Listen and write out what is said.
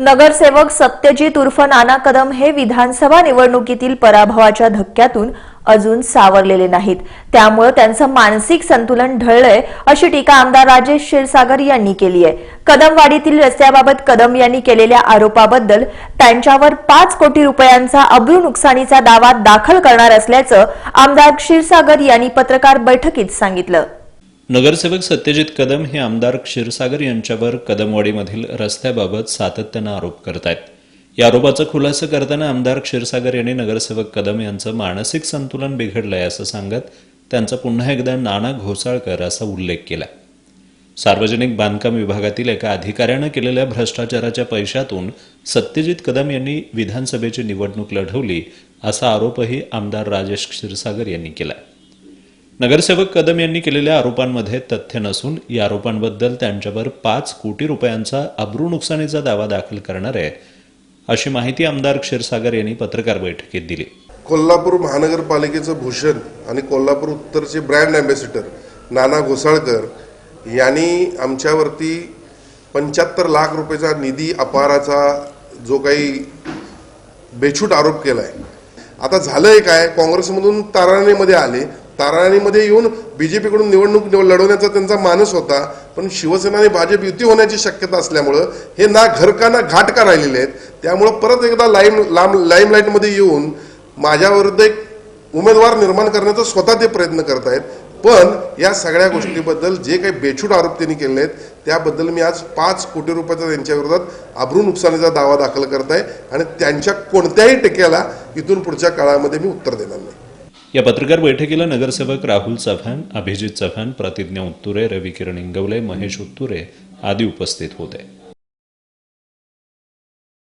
नगरसेवक सत्यजित उर्फ नाना कदम हे विधानसभा निवडणुकीतील पराभवाच्या धक्क्यातून अजून सावरलेले नाहीत. त्यामुळे त्यांचं मानसिक संतुलन ढळलंय अशी टीका आमदार राजेश क्षीरसागर यांनी केली आहे. कदमवाडीतील रस्त्याबाबत कदम यांनी केलेल्या आरोपाबद्दल त्यांच्यावर पाच कोटी रुपयांचा अब्रू नुकसानीचा दावा दाखल करणार असल्याचं आमदार क्षीरसागर यांनी पत्रकार बैठकीत सांगितलं. नगरसेवक सत्यजित कदम हे आमदार क्षीरसागर यांच्यावर कदमवाडीमधील रस्त्याबाबत सातत्यानं आरोप करत आहेत या आरोपाचा खुलासा करताना आमदार क्षीरसागर यांनी नगरसेवक कदम यांचं मानसिक संतुलन बिघडलंय असं सांगत त्यांचा पुन्हा एकदा नाना घोसाळकर असा उल्लेख केला. सार्वजनिक बांधकाम विभागातील एका अधिकाऱ्यानं केलेल्या भ्रष्टाचाराच्या पैशातून सत्यजित कदम यांनी विधानसभेची निवडणूक लढवली असा आरोपही आमदार राजेश क्षीरसागर यांनी केला नगरसेवक कदम यांनी केलेल्या आरोपांमध्ये तथ्य नसून या आरोपांबद्दल त्यांच्यावर पाच कोटी रुपयांचा अब्रू नुकसानीचा दावा दाखल करणार आहे अशी माहिती आमदार क्षीरसागर यांनी पत्रकार बैठकीत दिली. कोल्हापूर महानगरपालिकेचं भूषण आणि कोल्हापूर उत्तरचे ब्रँड अँबॅसिडर नाना घोसाळकर यांनी आमच्यावरती पंच्याहत्तर लाख रुपयाचा निधी अपहाराचा जो काही बेछूट आरोप केला आहे आता झालंय काय? काँग्रेसमधून ताराणेमध्ये आले. ताराणीमध्ये येऊन बी जे पीकडून निवडणूक लढवण्याचा त्यांचा मानस होता. पण शिवसेना आणि भाजप युती होण्याची शक्यता असल्यामुळं हे ना घर का ना घाट का राहिलेले आहेत. त्यामुळं परत एकदा लाईम लांब लाईमलाईटमध्ये येऊन माझ्याविरुद्ध एक उमेदवार निर्माण करण्याचा स्वतः ते प्रयत्न करत आहेत पण या सगळ्या गोष्टीबद्दल जे काही बेछूट आरोप त्यांनी केले आहेत त्याबद्दल मी आज पाच कोटी रुपयाचा त्यांच्या विरोधात नुकसानीचा दावा दाखल करत आहे आणि त्यांच्या कोणत्याही टेक्याला इथून पुढच्या काळामध्ये मी उत्तर देणार नाही. या पत्रकार बैठकीला नगरसेवक राहुल चव्हाण अभिजित चव्हाण प्रतिज्ञा उत्तुरे रविकिरण इंगवले महेश उत्तुरे आदी उपस्थित होते.